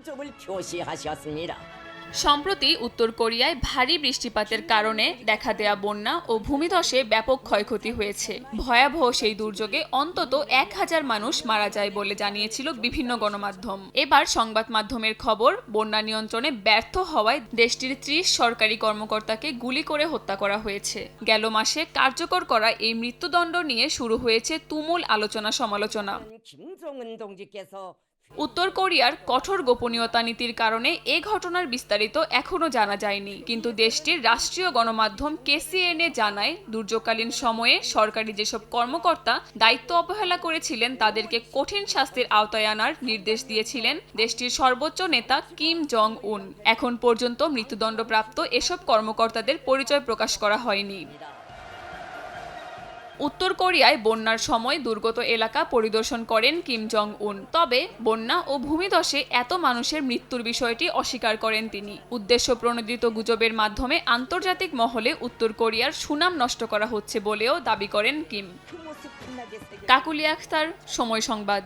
점을 표시하셨습니다. সম্প্রতি উত্তর কোরিয়ায় ভারী বৃষ্টিপাতের কারণে দেখা দেয়া বন্যা ও ভূমিধসে ব্যাপক ক্ষয়ক্ষতি হয়েছে ভয়াবহ সেই দুর্যোগে অন্তত এক হাজার মানুষ মারা যায় বলে জানিয়েছিল বিভিন্ন গণমাধ্যম এবার সংবাদ মাধ্যমের খবর বন্যা নিয়ন্ত্রণে ব্যর্থ হওয়ায় দেশটির ত্রিশ সরকারি কর্মকর্তাকে গুলি করে হত্যা করা হয়েছে গেল মাসে কার্যকর করা এই মৃত্যুদণ্ড নিয়ে শুরু হয়েছে তুমুল আলোচনা সমালোচনা 김정은 동지께서 উত্তর কোরিয়ার কঠোর গোপনীয়তা নীতির কারণে এ ঘটনার বিস্তারিত এখনও জানা যায়নি। কিন্তু দেশটির রাষ্ট্রীয় গণমাধ্যম কেসিএনএ জানায়, দুর্যোগকালীন সময়ে সরকারি যেসব কর্মকর্তা দায়িত্ব অবহেলা করেছিলেন, তাদেরকে কঠিন শাস্তির আওতায় আনার নির্দেশ দিয়েছিলেন দেশটির সর্বোচ্চ নেতা কিম জং উন এখন পর্যন্ত মৃত্যুদণ্ডপ্রাপ্ত এসব কর্মকর্তাদের পরিচয় প্রকাশ করা হয়নি। উত্তর কোরিয়ায় বন্যার সময় দুর্গত এলাকা পরিদর্শন করেন কিম জং উন তবে বন্যা ও ভূমিদশে এত মানুষের মৃত্যুর বিষয়টি অস্বীকার করেন তিনি। উদ্দেশ্য প্রণোদিত গুজবের মাধ্যমে আন্তর্জাতিক মহলে উত্তর কোরিয়ার সুনাম নষ্ট করা হচ্ছে বলেও দাবি করেন কিম। কাকুলি আখতার, সময় সংবাদ।